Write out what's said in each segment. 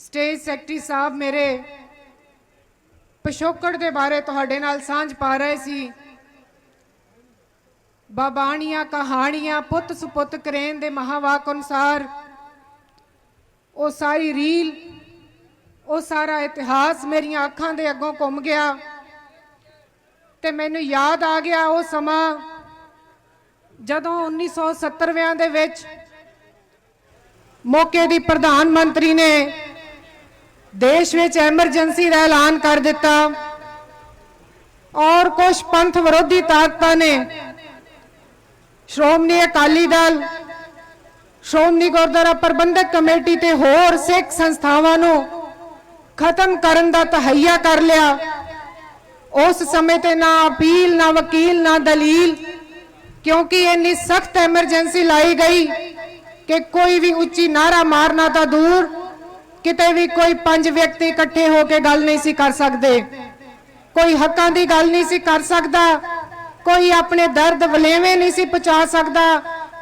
Stage secretary ਸਾਹਿਬ ਮੇਰੇ ਪਿਛੋਕੜ ਦੇ ਬਾਰੇ ਤੁਹਾਡੇ ਨਾਲ ਸਾਂਝ ਪਾ ਰਹੇ ਸੀ। ਬਾਬਾਣੀਆਂ ਕਹਾਣੀਆਂ ਪੁੱਤ ਸੁਪੁੱਤ ਕਰੇਨ ਦੇ ਮਹਾਵਾਕ ਅਨੁਸਾਰ ਉਹ ਸਾਰੀ ਰੀਲ, ਉਹ ਸਾਰਾ ਇਤਿਹਾਸ ਮੇਰੀਆਂ ਅੱਖਾਂ ਦੇ ਅੱਗੋਂ ਘੁੰਮ ਗਿਆ ਤੇ ਮੈਨੂੰ ਯਾਦ ਆ ਗਿਆ ਉਹ ਸਮਾਂ ਜਦੋਂ 1970ਵਿਆਂ ਦੇ ਵਿੱਚ ਮੌਕੇ ਦੀ ਪ੍ਰਧਾਨ ਮੰਤਰੀ ਨੇ ਦੇਸ਼ ਵਿੱਚ ਐਮਰਜੈਂਸੀ ਦਾ ਐਲਾਨ ਕਰ ਦਿੱਤਾ। ਔਰ ਕੁਝ ਪੰਥ ਵਿਰੋਧੀ ਤਾਕਤਾਂ ਨੇ ਸ਼੍ਰੋਮਣੀ ਅਕਾਲੀ ਦਲ, ਸ਼੍ਰੋਮਣੀ ਗੁਰਦੁਆਰਾ ਪ੍ਰਬੰਧਕ ਕਮੇਟੀ ਤੇ ਹੋਰ ਸਿੱਖ ਸੰਸਥਾਵਾਂ ਨੂੰ ਖਤਮ ਕਰਨ ਦਾ ਤਹਈਆ ਕਰ ਲਿਆ। ਉਸ ਸਮੇਂ ਤੇ ਨਾ ਅਪੀਲ, ਨਾ ਵਕੀਲ, ਨਾ ਦਲੀਲ, ਕਿਉਂਕਿ ਇੰਨੀ ਸਖਤ ਐਮਰਜੈਂਸੀ ਲਾਈ ਗਈ ਕਿ ਕੋਈ ਵੀ ਉੱਚੀ ਨਾਰਾ ਮਾਰਨਾ ਤਾਂ ਦੂਰ ਕਿਤੇ ਵੀ ਕੋਈ ਪੰਜ ਵਿਅਕਤੀ ਇਕੱਠੇ ਹੋ ਕੇ ਗੱਲ ਨਹੀਂ ਸੀ ਕਰ ਸਕਦੇ। ਕੋਈ ਹੱਕਾਂ ਦੀ ਗੱਲ ਨਹੀਂ ਸੀ ਕਰ ਸਕਦਾ। ਕੋਈ ਆਪਣੇ ਦਰਦ ਵਲੇਵੇਂ ਨਹੀਂ ਸੀ ਪਹੁੰਚਾ ਸਕਦਾ।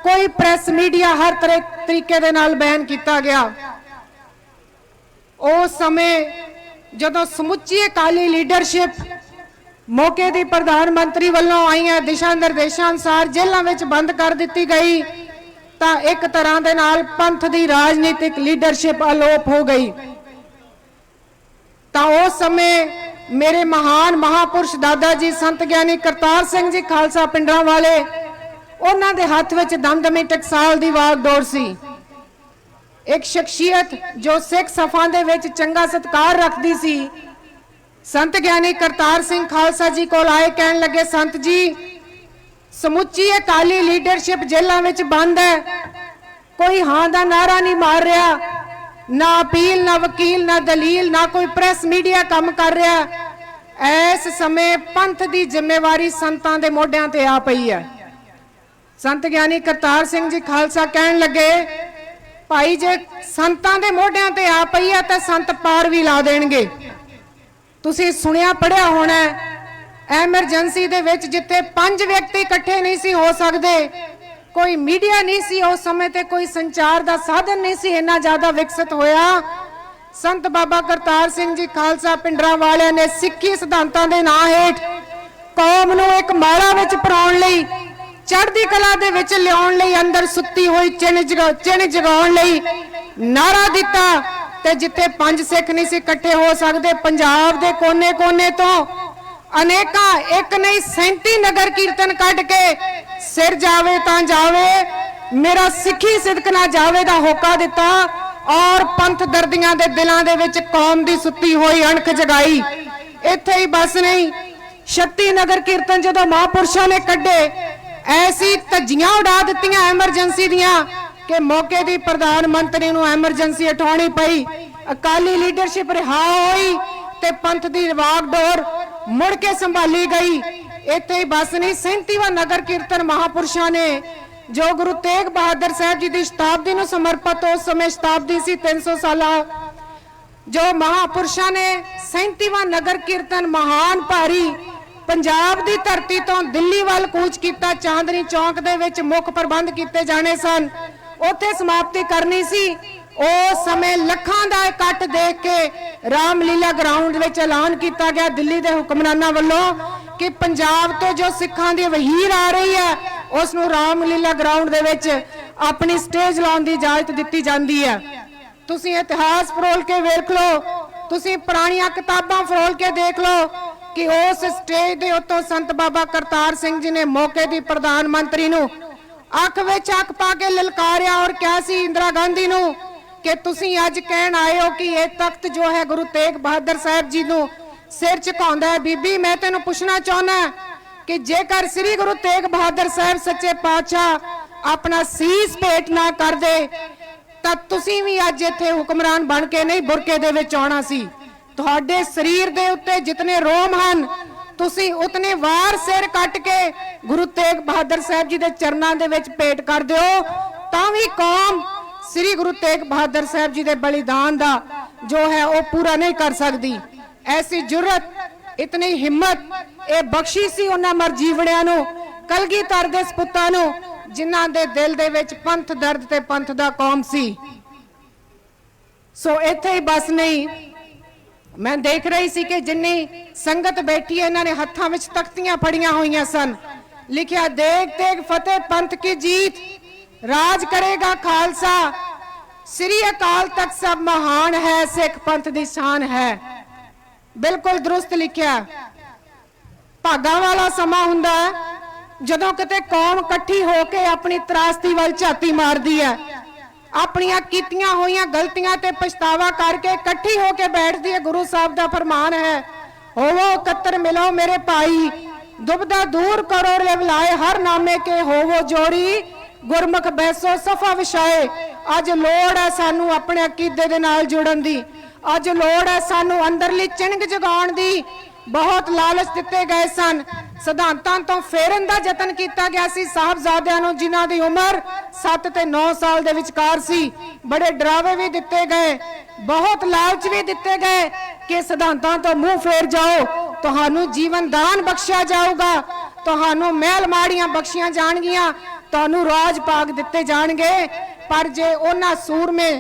ਕੋਈ ਪ੍ਰੈਸ ਮੀਡੀਆ ਹਰ ਤਰ੍ਹਾਂ ਤਰੀਕੇ ਦੇ ਨਾਲ ਬੈਨ ਕੀਤਾ ਗਿਆ। ਉਸ ਸਮੇਂ ਜਦੋਂ ਸਮੁੱਚੀ ਅਕਾਲੀ ਲੀਡਰਸ਼ਿਪ ਮੌਕੇ ਦੀ ਪ੍ਰਧਾਨ ਮੰਤਰੀ ਵੱਲੋਂ ਆਈਆਂ ਦਿਸ਼ਾ ਨਿਰਦੇਸ਼ਾਂ ਅਨੁਸਾਰ ਜੇਲ੍ਹਾਂ ਵਿੱਚ ਬੰਦ ਕਰ ਦਿੱਤੀ ਗਈ। ਤਾਂ ਇੱਕ ਤਰ੍ਹਾਂ ਦੇ ਨਾਲ ਪੰਥ ਦੀ ਰਾਜਨੀਤਿਕ ਲੀਡਰਸ਼ਿਪ ਅਲੋਪ ਹੋ ਗਈ। ਤਾਂ ਉਸ ਸਮੇਂ ਮੇਰੇ ਮਹਾਨ ਮਹਾਪੁਰਸ਼ ਦਾਦਾ ਜੀ ਸੰਤ ਗਿਆਨੀ ਕਰਤਾਰ ਸਿੰਘ ਜੀ ਖਾਲਸਾ ਪਿੰਡਰਾਂ ਵਾਲੇ, ਉਹਨਾਂ ਦੇ ਹੱਥ ਵਿੱਚ ਦਮਦਮੀ ਟਕਸਾਲ ਦੀ ਵਾਗਡੋਰ ਸੀ। ਇੱਕ ਸ਼ਖਸੀਅਤ ਜੋ ਸਿੱਖ ਸਫਾਂ ਦੇ ਵਿੱਚ ਚੰਗਾ ਸਤਕਾਰ ਰੱਖਦੀ ਸੀ। ਸੰਤ ਗਿਆਨੀ ਕਰਤਾਰ ਸਿੰਘ ਖਾਲਸਾ ਜੀ ਕੋਲ ਆਏ ਕਹਿਣ ਲੱਗੇ, ਸੰਤ ਜੀ ਸਮੁੱਚੀ ਅਕਾਲੀ ਲੀਡਰਸ਼ਿਪ ਜੇਲ੍ਹਾਂ ਵਿੱਚ ਬੰਦ ਹੈ। ਕੋਈ ਹਾਂ ਦਾ ਨਾਰਾ ਨਹੀਂ ਮਾਰ ਰਿਹਾ। ਨਾ ਅਪੀਲ, ਨਾ ਵਕੀਲ, ਨਾ ਦਲੀਲ, ਨਾ ਕੋਈ ਪ੍ਰੈਸ ਮੀਡੀਆ ਕੰਮ ਕਰ ਰਿਹਾ। ਐਸ ਸਮੇਂ ਪੰਥ ਦੀ ਜ਼ਿੰਮੇਵਾਰੀ ਸੰਤਾਂ ਦੇ ਮੋਢਿਆਂ ਤੇ ਆ ਪਈ ਹੈ। ਸੰਤ ਗਿਆਨੀ ਕਰਤਾਰ ਸਿੰਘ ਜੀ ਖਾਲਸਾ ਕਹਿਣ ਲੱਗੇ, ਭਾਈ ਜੇ ਸੰਤਾਂ ਦੇ ਮੋਢਿਆਂ ਤੇ ਆ ਪਈ ਹੈ ਤਾਂ ਸੰਤ ਪਾਰ ਵੀ ਲਾ ਦੇਣਗੇ। ਤੁਸੀਂ ਸੁਣਿਆ ਪੜਿਆ ਹੋਣਾ ਐਮਰਜੈਂਸੀ ਦੇ ਵਿੱਚ ਜਿੱਥੇ ਪੰਜ ਵਿਅਕਤੀ ਇਕੱਠੇ ਨਹੀਂ ਸੀ ਹੋ ਸਕਦੇ, ਕੋਈ ਮੀਡੀਆ ਨਹੀਂ ਸੀ ਉਸ ਸਮੇਂ ਤੇ, ਕੋਈ ਸੰਚਾਰ ਦਾ ਸਾਧਨ ਨਹੀਂ ਸੀ ਇੰਨਾ ਜ਼ਿਆਦਾ ਵਿਕਸਿਤ ਹੋਇਆ। ਸੰਤ ਬਾਬਾ ਕਰਤਾਰ ਸਿੰਘ ਜੀ ਖਾਲਸਾ ਪਿੰਡਰਾਂ ਵਾਲਿਆਂ ਨੇ ਸਿੱਖੀ ਸਿਧਾਂਤਾਂ ਦੇ ਨਾਂ ਹੇਠ ਕੌਮ ਨੂੰ ਇੱਕ ਮਾਲਾ ਵਿੱਚ ਪਰਾਉਣ ਲਈ, ਚੜ੍ਹਦੀ ਕਲਾ ਦੇ ਵਿੱਚ ਲਿਆਉਣ ਲਈ ਅੰਦਰ ਸੁੱਤੀ ਹੋਈ ਚਿਣ ਜਗਾ ਚਿਣ ਜਗਾਉਣ ਲਈ ਨਾਰਾ ਦਿੱਤਾ ਤੇ ਜਿੱਥੇ ਪੰਜ ਸਿੱਖ ਨਹੀਂ ਸੀ ਇਕੱਠੇ ਹੋ ਸਕਦੇ, ਪੰਜਾਬ ਦੇ ਕੋਨੇ-ਕੋਨੇ ਤੋਂ ਅਨੇਕਾਂ, ਇੱਕ ਨਹੀਂ 37 ਨਗਰ ਕੀਰਤਨ ਕੱਢ ਕੇ ਸਿਰ ਜਾਵੇ ਤਾਂ ਜਾਵੇ, ਮੇਰਾ ਸਿੱਖੀ ਸਿਦਕ ਨਾ ਜਾਵੇ ਦਾ ਹੋਕਾ ਦਿੱਤਾ, ਔਰ ਪੰਥ ਦਰਦੀਆਂ ਦੇ ਦਿਲਾਂ ਦੇ ਵਿੱਚ ਕੌਮ ਦੀ ਸੁੱਤੀ ਹੋਈ ਅਣਖ ਜਗਾਈ। ਇੱਥੇ ਹੀ ਬਸ ਨਹੀਂ 36 ਨਗਰ ਕੀਰਤਨ ਜਦੋਂ ਮਹਾਪੁਰਸ਼ਾਂ ਨੇ ਕੱਢੇ, ਐਸੀ ਧੱਜੀਆਂ ਉਡਾ ਦਿੱਤੀਆਂ ਐਮਰਜੈਂਸੀ ਦੀਆਂ ਕਿ ਮੌਕੇ ਦੀ ਪ੍ਰਧਾਨ ਮੰਤਰੀ ਨੂੰ ਐਮਰਜੈਂਸੀ ਉਠਾਉਣੀ ਪਈ। ਅਕਾਲੀ ਲੀਡਰਸ਼ਿਪ ਰਿਹਾ ਹੋਈ ਤੇ ਪੰਥ ਦੀ ਵਾਗਡੋਰ ਮੁੜ ਕੇ ਸੰਭਾਲੀ ਗਈ। ਇੱਥੇ ਹੀ ਬਸ ਨਹੀਂ 37ਵਾਂ ਨਗਰ ਕੀਰਤਨ ਮਹਾਪੁਰਸ਼ਾਂ ਨੇ ਜੋ ਗੁਰੂ ਤੇਗ ਬਹਾਦਰ ਸਾਹਿਬ ਜੀ ਦੀ ਸ਼ਤਾਬਦੀ ਨੂੰ ਸਮਰਪਿਤ, ਉਸ ਸਮੇਂ ਸ਼ਤਾਬਦੀ ਸੀ 300 ਸਾਲਾ। ਜੋ ਮਹਾਪੁਰਸ਼ਾਂ ਨੇ 37ਵਾਂ ਨਗਰ ਕੀਰਤਨ ਮਹਾਨ ਭਾਰੀ ਪੰਜਾਬ ਦੀ ਧਰਤੀ ਤੋਂ ਦਿੱਲੀ ਵੱਲ ਕੂਚ ਕੀਤਾ, ਚਾਂਦਨੀ ਚੌਂਕ ਦੇ ਵਿੱਚ ਮੁੱਖ ਪ੍ਰਬੰਧ ਕੀਤੇ ਜਾਣੇ ਸਨ। ਉੱਥੇ ਸਮਾਪਤੀ ਕਰਨੀ ਸੀ। ਉਸ ਸਮੇਂ ਲੱਖਾਂ ਦਾ ਇਕੱਠ ਦੇਖ ਕੇ ਰਾਮਲੀਲਾ ਗਰਾਊਂਡ ਵਿੱਚ ਐਲਾਨ ਕੀਤਾ ਗਿਆ। ਦਿੱਲੀ ਦੇ ਹੁਕਮਰਾਨਾਂ ਵੱਲੋਂ ਕਿ ਪੰਜਾਬ ਤੋਂ ਜੋ ਸਿੱਖਾਂ ਦੀ ਵਹੀਰ ਆ ਰਹੀ ਹੈ, ਉਸ ਨੂੰ ਰਾਮਲੀਲਾ ਗਰਾਊਂਡ ਦੇ ਵਿੱਚ ਆਪਣੀ ਸਟੇਜ ਲਾਉਣ ਦੀ ਇਜਾਜ਼ਤ ਦਿੱਤੀ ਜਾਂਦੀ ਹੈ। ਤੁਸੀਂ ਇਤਿਹਾਸ ਫਰੋਲ ਕੇ ਵੇਖ ਲਓ, ਤੁਸੀਂ ਪੁਰਾਣੀਆਂ ਕਿਤਾਬਾਂ ਫਰੋਲ ਕੇ ਦੇਖ ਲਓ ਕਿ ਉਸ ਸਟੇਜ ਦੇ ਉੱਤੋਂ ਸੰਤ ਬਾਬਾ ਕਰਤਾਰ ਸਿੰਘ ਜੀ ਨੇ ਮੌਕੇ ਦੀ ਪ੍ਰਧਾਨ ਮੰਤਰੀ ਨੂੰ ਅੱਖ ਵਿੱਚ ਅੱਖ ਪਾ ਕੇ ਲਲਕਾਰਿਆ ਔਰ ਕਿਹਾ ਸੀ, ਇੰਦਰਾ ਗਾਂਧੀ ਨੂੰ ਕਿ ਤੁਸੀਂ ਅੱਜ ਕਹਿਣ ਆਏ ਹੋ ਕਿ ਇਹ ਤਖਤ ਜੋ ਹੈ ਗੁਰੂ ਤੇਗ ਬਹਾਦਰ ਸਾਹਿਬ ਜੀ ਨੂੰ ਸਿਰ ਝੁਕਾਉਂਦਾ ਹੈ। ਬੀਬੀ, ਮੈਂ ਤੈਨੂੰ ਪੁੱਛਣਾ ਚਾਹੁੰਦਾ ਕਿ ਜੇਕਰ ਸ੍ਰੀ ਗੁਰੂ ਤੇਗ ਬਹਾਦਰ ਸਾਹਿਬ ਸੱਚੇ ਪਾਤਸ਼ਾਹ ਆਪਣਾ ਸੀਸ ਭੇਟ ਨਾ ਕਰਦੇ, ਤਾਂ ਤੁਸੀਂ ਵੀ ਅੱਜ ਇੱਥੇ ਹੁਕਮਰਾਨ ਬਣ ਕੇ ਨਹੀਂ ਬੁਰਕੇ ਦੇ ਵਿੱਚ ਆਉਣਾ ਸੀ। ਤੁਹਾਡੇ ਸਰੀਰ ਦੇ ਉੱਤੇ ਜਿਤਨੇ ਰੋਮ ਹਨ, ਤੁਸੀਂ ਉਤਨੇ ਵਾਰ ਸਿਰ ਕੱਟ ਕੇ ਗੁਰੂ ਤੇਗ ਬਹਾਦਰ ਸਾਹਿਬ ਜੀ ਦੇ ਚਰਨਾਂ ਦੇ ਵਿੱਚ ਭੇਟ ਕਰ ਦਿਓ, ਤਾਂ ਵੀ ਕੌਮ ਸ੍ਰੀ ਗੁਰੂ ਤੇਗ ਬਹਾਦਰ ਸਾਹਿਬ ਜੀ ਦੇ ਬਲੀਦਾਨ ਦਾ ਜੋ ਹੈ ਉਹ ਪੂਰਾ ਨਹੀਂ ਕਰ ਸਕਦੀ। ਐਸੀ ਜੁਰਤ ਇਤਨੀ ਹਿੰਮਤ, ਇਹ ਬਖਸ਼ੀ ਸੀ ਉਹਨਾਂ ਮਰਜੀਵੜਿਆਂ ਨੂੰ, ਕਲਗੀਧਰ ਦੇ ਸਪੁੱਤਾਂ ਨੂੰ, ਜਿਨ੍ਹਾਂ ਦੇ ਦਿਲ ਦੇ ਵਿੱਚ ਪੰਥ ਦਰਦ ਤੇ ਪੰਥ ਦਾ ਕੌਮ ਸੀ। ਸੋ ਇੱਥੇ ਹੀ ਬਸ ਨਹੀਂ, ਮੈਂ ਦੇਖ ਰਹੀ ਸੀ ਕਿ ਜਿੰਨੀ ਸੰਗਤ ਬੈਠੀ ਹੈ, ਇਹਨਾਂ ਨੇ ਹੱਥਾਂ ਵਿੱਚ ਤਖਤੀਆਂ ਫੜੀਆਂ ਹੋਈਆਂ ਸਨ। ਲਿਖਿਆ, ਦੇਖ ਤੇਗ ਫਤਿਹ, ਪੰਥ ਕੀ ਜੀਤ। ਰਾਜ ਕਰੇਗਾ ਖਾਲਸਾ। ਸ੍ਰੀ ਅਕਾਲ ਤਖਤ ਸਭ ਮਹਾਨ ਹੈ, ਸਿੱਖ ਪੰਥ ਦੀ ਸ਼ਾਨ ਹੈ। ਬਿਲਕੁਲ ਦਰੁਸਤ ਲਿਖਿਆ। ਭਾਗਾਂ ਵਾਲਾ ਸਮਾਂ ਹੁੰਦਾ ਹੈ। ਜਦੋਂ ਕਿਤੇ ਕੌਮ ਇਕੱਠੀ ਹੋ ਕੇ ਆਪਣੀ ਤਰਾਸਦੀ ਵੱਲ ਝਾਤੀ ਮਾਰਦੀ ਹੈ। ਆਪਣੀਆਂ ਕੀਤੀਆਂ ਹੋਈਆਂ ਗਲਤੀਆਂ ਤੇ ਪਛਤਾਵਾ ਕਰਕੇ ਇਕੱਠੀ ਹੋ ਕੇ ਬੈਠਦੀ ਹੈ। ਗੁਰੂ ਸਾਹਿਬ ਦਾ ਫਰਮਾਨ ਹੈ, ਹੋਵੋ ਇਕੱਤਰ ਮਿਲੋ ਮੇਰੇ ਭਾਈ। ਦੁਬਦਾ ਦੂਰ ਕਰੋ ਰੇ ਬੁਲਾਏ ਹਰ ਨਾਮੇ ਕੇ ਹੋਵੋ ਜੋੜੀ ਗੁਰਮੁਖ ਬੈਸੋ ਸਫਾ ਵਿਛਾਏ। ਅੱਜ ਲੋੜ ਹੈ ਸਾਨੂੰ ਆਪਣੇ ਅਕੀਦੇ ਦੇ ਨਾਲ ਜੁੜਨ ਦੀ। ਅੱਜ ਲੋੜ ਹੈ ਸਾਨੂੰ ਅੰਦਰਲੀ ਚਿੰਗ ਜਗਾਉਣ ਦੀ। ਬਹੁਤ ਲਾਲਚ ਦਿੱਤੇ ਗਏ ਸਨ। ਸਿਧਾਂਤਾਂ ਤੋਂ ਫੇਰਨ ਦਾ ਯਤਨ ਕੀਤਾ ਗਿਆ ਸੀ ਸਾਹਿਬਜ਼ਾਦਿਆਂ ਨੂੰ, ਜਿਨ੍ਹਾਂ ਦੀ ਉਮਰ 7 ਤੇ 9 ਸਾਲ ਦੇ ਵਿਚਕਾਰ ਸੀ। ਬੜੇ ਡਰਾਵੇ ਵੀ ਦਿੱਤੇ ਗਏ। ਬਹੁਤ ਲਾਲਚ ਵੀ ਦਿੱਤੇ ਗਏ ਕਿ ਸਿਧਾਂਤਾਂ ਤੋਂ ਮੂੰਹ ਫੇਰ ਜਾਓ। ਤੁਹਾਨੂੰ ਜੀਵਨ ਦਾਨ ਬਖਸ਼ਿਆ ਜਾਊਗਾ। ਤੁਹਾਨੂੰ ਮਹਿਲ ਮਾੜੀਆਂ ਬਖਸ਼ੀਆਂ ਜਾਣਗੀਆਂ। ਤੁਹਾਨੂੰ ਰਾਜ ਪਾਗ ਦਿੱਤੇ ਜਾਣਗੇ। ਪਰ ਜੇ ਉਹਨਾਂ ਸੂਰਮੇ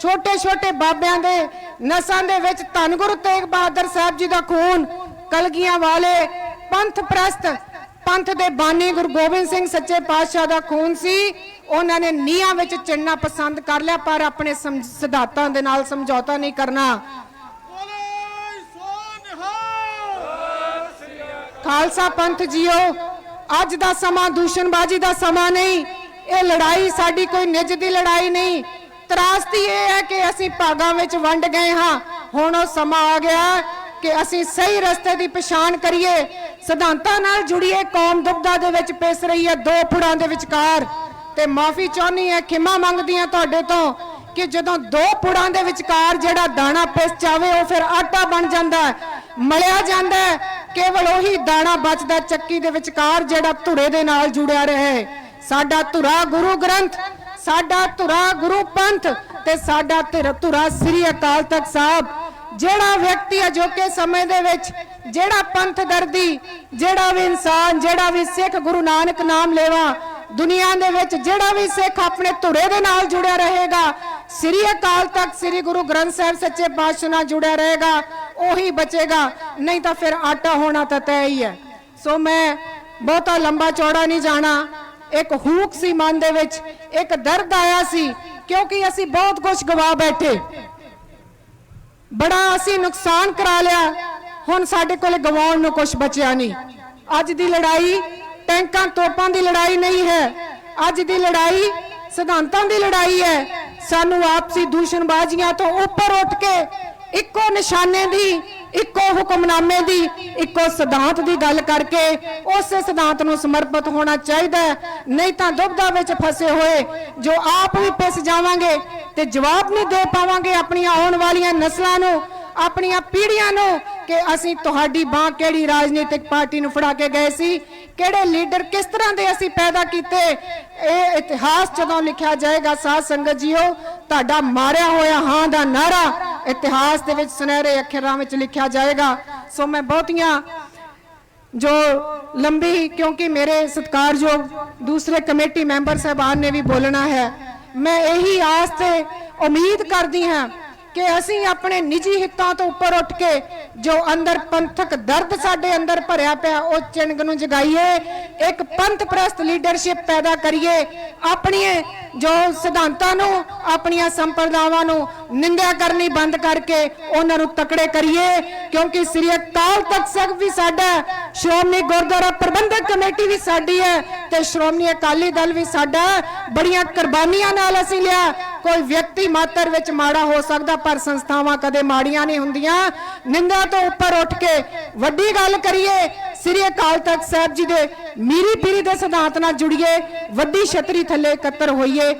ਛੋਟੇ ਛੋਟੇ ਬਾਬਿਆਂ ਦੇ ਨਸਾਂ ਦੇ ਵਿੱਚ ਧੰਨ ਗੁਰੂ ਤੇਗ ਬਹਾਦਰ ਸਾਹਿਬ ਜੀ ਦਾ ਖੂਨ ਕਲਗੀਆਂ ਵਾਲੇ ਪੰਥ ਪ੍ਰਸਤ ਪੰਥ ਦੇ ਬਾਨੀ ਗੁਰੂ ਗੋਬਿੰਦ ਸਿੰਘ ਸੱਚੇ ਪਾਤਸ਼ਾਹ ਦਾ ਖੂਨ ਸੀ ਉਹਨਾਂ ਨੇ ਨੀਹਾਂ ਵਿੱਚ ਚਿਣਨਾ ਪਸੰਦ ਕਰ ਲਿਆ ਪਰ ਆਪਣੇ ਸਿਧਾਂਤਾਂ ਦੇ ਨਾਲ ਸਮਝੌਤਾ ਨਹੀਂ ਕਰਨਾ। ਖਾਲਸਾ ਪੰਥ ਜੀਓ ਅੱਜ ਦਾ ਸਮਾਂ ਦੂਸ਼ਣਬਾਜ਼ੀ ਦਾ ਸਮਾਂ ਨਹੀਂ। ਇਹ ਲੜਾਈ ਸਾਡੀ ਕੋਈ ਨਿੱਜ ਦੀ ਲੜਾਈ ਨਹੀਂ। ਤਰਾਸਤੀ ਇਹ ਹੈ ਕਿ ਅਸੀਂ ਭਾਗਾਂ ਵਿੱਚ ਵੰਡ ਗਏ ਹਾਂ। ਹੁਣ ਉਹ ਸਮਾਂ ਆ ਗਿਆ ਕਿ ਅਸੀਂ ਸਹੀ ਰਸਤੇ ਦੀ ਪਛਾਣ ਕਰੀਏ। ਸਿਧਾਂਤਾਂ ਨਾਲ ਜੁੜੀਏ, ਕੌਮ ਦੁਬਦਾ ਦੇ ਵਿੱਚ ਪਿਸ ਰਹੀ ਹੈ, ਦੋ ਪੁੜਾਂ ਦੇ ਵਿਚਕਾਰ। ਤੇ ਮਾਫੀ ਚਾਹੁੰਦੀ ਹੈ, ਖਿਮਾ ਮੰਗਦੀ ਹਾਂ ਤੁਹਾਡੇ ਤੋਂ ਕਿ ਜਦੋਂ ਦੋ ਪੁੜਾਂ ਦੇ ਵਿਚਕਾਰ ਜਿਹੜਾ ਦਾਣਾ ਪਿਸ ਜਾਵੇ, ਉਹ ਫਿਰ ਆਟਾ ਬਣ ਜਾਂਦਾ ਮਲਿਆ ਜਾਂਦਾ ਕੇਵਲ ਉਹੀ ਦਾਣਾ ਬਚਦਾ ਚੱਕੀ ਦੇ ਵਿਚਕਾਰ ਜਿਹੜਾ ਧੁਰੇ ਦੇ ਨਾਲ ਜੁੜਿਆ ਰਹੇ। ਸਾਡਾ ਧੁਰਾ ਗੁਰੂ ਗ੍ਰੰਥ, ਸਾਡਾ ਧੁਰਾ ਗੁਰੂ ਪੰਥ ਤੇ ਸਾਡਾ ਧੁਰਾ ਸ੍ਰੀ ਅਕਾਲ ਤਖਤ ਸਾਹਿਬ। ਜਿਹੜਾ ਵਿਅਕਤੀ ਅਜੋਕੇ ਸਮੇਂ ਦੇ ਵਿੱਚ ਜਿਹੜਾ ਪੰਥ ਦਰਦੀ, ਜਿਹੜਾ ਵੀ ਇਨਸਾਨ, ਜਿਹੜਾ ਵੀ ਸਿੱਖ ਗੁਰੂ ਨਾਨਕ ਨਾਮ ਲੈਵਾ, ਦੁਨੀਆ ਦੇ ਵਿੱਚ ਜਿਹੜਾ ਵੀ ਸਿੱਖ ਆਪਣੇ ਧੁਰੇ ਦੇ ਨਾਲ ਜੁੜਿਆ ਰਹੇਗਾ, ਸ੍ਰੀ ਅਕਾਲ ਤਖਤ, ਸ੍ਰੀ ਗੁਰੂ ਗ੍ਰੰਥ ਸਾਹਿਬ ਸੱਚੇ ਪਾਤਸ਼ਾਹ ਨਾਲ ਜੁੜਿਆ ਰਹੇਗਾ ਉਹੀ ਬਚੇਗਾ, ਨਹੀਂ ਤਾਂ ਫਿਰ ਆਟਾ ਹੋਣਾ ਤਾਂ ਤੈਅ ਹੀ ਹੈ। ਸੋ ਮੈਂ ਬਹੁਤਾ ਲੰਬਾ ਚੌੜਾ ਨਹੀਂ ਜਾਣਾ। ਇੱਕ ਹੂਕ ਸੀ ਮਨ ਦੇ ਵਿੱਚ, ਇੱਕ ਦਰਦ ਆਇਆ ਸੀ, ਕਿਉਂਕਿ ਅਸੀਂ ਬਹੁਤ ਕੁਝ ਗਵਾ ਬੈਠੇ। ਬੜਾ ਅਸੀਂ ਨੁਕਸਾਨ ਕਰਾ ਲਿਆ, ਹੁਣ ਸਾਡੇ ਕੋਲ ਗਵਾਉਣ ਨੂੰ ਕੁਝ ਬਚਿਆ ਨਹੀਂ। ਅੱਜ ਦੀ ਲੜਾਈ ਟੈਂਕਾਂ ਤੋਪਾਂ ਦੀ ਲੜਾਈ ਨਹੀਂ ਹੈ। ਅੱਜ ਦੀ ਲੜਾਈ ਸਿਧਾਂਤਾਂ ਦੀ ਲੜਾਈ ਹੈ। ਸਾਨੂੰ ਆਪਸੀ ਦੂਸ਼ਣਬਾਜ਼ੀਆਂ ਤੋਂ ਉੱਪਰ ਉੱਠ ਕੇ ਇੱਕੋ ਨਿਸ਼ਾਨੇ ਦੀ, ਇੱਕੋ ਹੁਕਮਨਾਮੇ ਦੀ, ਇੱਕੋ ਸਿਧਾਂਤ ਦੀ ਗੱਲ ਕਰਕੇ ਉਸੇ ਸਿਧਾਂਤ ਨੂੰ ਸਮਰਪਿਤ ਹੋਣਾ ਚਾਹੀਦਾ ਨਹੀਂ ਤਾਂ ਦੁਬਦਾ ਵਿੱਚ ਫਸੇ ਹੋਏ, ਜੋ ਆਪ ਵੀ ਪਿਸ ਜਾਵਾਂਗੇ ਤੇ ਜਵਾਬ ਨਹੀਂ ਦੇ ਪਾਵਾਂਗੇ ਆਪਣੀਆਂ ਆਉਣ ਵਾਲੀਆਂ ਨਸਲਾਂ ਨੂੰ, ਆਪਣੀਆਂ ਪੀੜ੍ਹੀਆਂ ਨੂੰ ਕਿ ਅਸੀਂ ਤੁਹਾਡੀ ਬਾਹ ਕਿਹੜੀ ਰਾਜਨੀਤਿਕ ਪਾਰਟੀ ਨੂੰ ਫੜਾ ਕੇ ਗਏ ਸੀ, ਕਿਹੜੇ ਲੀਡਰ ਕਿਸ ਤਰ੍ਹਾਂ ਦੇ ਅਸੀਂ ਪੈਦਾ ਕੀਤੇ, ਇਹ ਇਤਿਹਾਸ ਜਦੋਂ ਲਿਖਿਆ ਜਾਏਗਾ, ਸਾਧ ਸੰਗਤ ਜੀਓ, ਤੁਹਾਡਾ ਮਾਰਿਆ ਹੋਇਆ ਹਾਂ ਦਾ ਨਾਰਾ ਇਤਿਹਾਸ ਦੇ ਵਿੱਚ ਸੁਨਹਿਰੇ ਅੱਖਰਾਂ ਵਿੱਚ ਲਿਖਿਆ ਜਾਏਗਾ। ਸੋ ਮੈਂ ਬਹੁਤੀਆਂ ਜੋ ਲੰਬੀ, ਕਿਉਂਕਿ ਮੇਰੇ ਸਤਿਕਾਰਯੋਗ ਦੂਸਰੇ ਕਮੇਟੀ ਮੈਂਬਰ ਸਾਹਿਬਾਨ ਨੇ ਵੀ ਬੋਲਣਾ ਹੈ, ਮੈਂ ਇਹੀ ਆਸ ਤੇ ਉਮੀਦ ਕਰਦੀ ਹਾਂ ਕਿ ਅਸੀਂ ਆਪਣੇ ਨਿੱਜੀ ਹਿੱਤਾਂ ਤੋਂ ਉੱਪਰ ਉੱਠ ਕੇ ਜੋ ਅੰਦਰ ਪੰਥਕ ਦਰਦ ਸਾਡੇ ਅੰਦਰ ਭਰਿਆ ਪਿਆ, ਉਹ ਚਿੰਗ ਨੂੰ ਜਗਾਈਏ, ਇੱਕ ਪੰਥ ਪ੍ਰਸਤ ਲੀਡਰਸ਼ਿਪ ਪੈਦਾ ਕਰੀਏ, ਆਪਣੀਆਂ ਜੋ ਸਿਧਾਂਤਾਂ ਨੂੰ, ਆਪਣੀਆਂ ਸੰਪਰਦਾਵਾਂ ਨੂੰ ਨਿੰਦਿਆ ਕਰਨੀ ਬੰਦ ਕਰਕੇ ਉਹਨਾਂ ਨੂੰ ਤਕੜੇ ਕਰੀਏ, ਕਿਉਂਕਿ ਸ੍ਰੀ ਅਕਾਲ ਤਖਤ ਸਾਹਿਬ ਵੀ ਸਾਡਾ, ਸ਼੍ਰੋਮਣੀ ਗੁਰਦੁਆਰਾ ਪ੍ਰਬੰਧਕ ਕਮੇਟੀ ਵੀ ਸਾਡੀ ਹੈ ਤੇ ਸ਼੍ਰੋਮਣੀ ਅਕਾਲੀ ਦਲ ਵੀ ਸਾਡਾ, ਬੜੀਆਂ ਕੁਰਬਾਨੀਆਂ ਨਾਲ ਅਸੀਂ ਲਿਆ, ਕੋਈ ਵਿਅਕਤੀ ਮਾਤਰ ਵਿੱਚ ਮਾੜਾ ਹੋ ਸਕਦਾ ਪਰ ਸੰਸਥਾਵਾਂ ਕਦੇ ਮਾੜੀਆਂ ਨਹੀਂ ਹੁੰਦੀਆਂ। ਨਿੰਦਾ ਤੋਂ ਉੱਪਰ ਉੱਠ ਕੇ ਵੱਡੀ ਗੱਲ ਕਰੀਏ, ਸ੍ਰੀ ਅਕਾਲ ਤਖਤ ਸਾਹਿਬ ਜੀ ਦੇ ਮੀਰੀ ਪੀਰੀ ਦੇ ਸਿਧਾਂਤ ਨਾਲ ਜੁੜੀਏ, ਵੱਡੀ ਛਤਰੀ ਥੱਲੇ ਇਕੱਤਰ ਹੋਈਏ।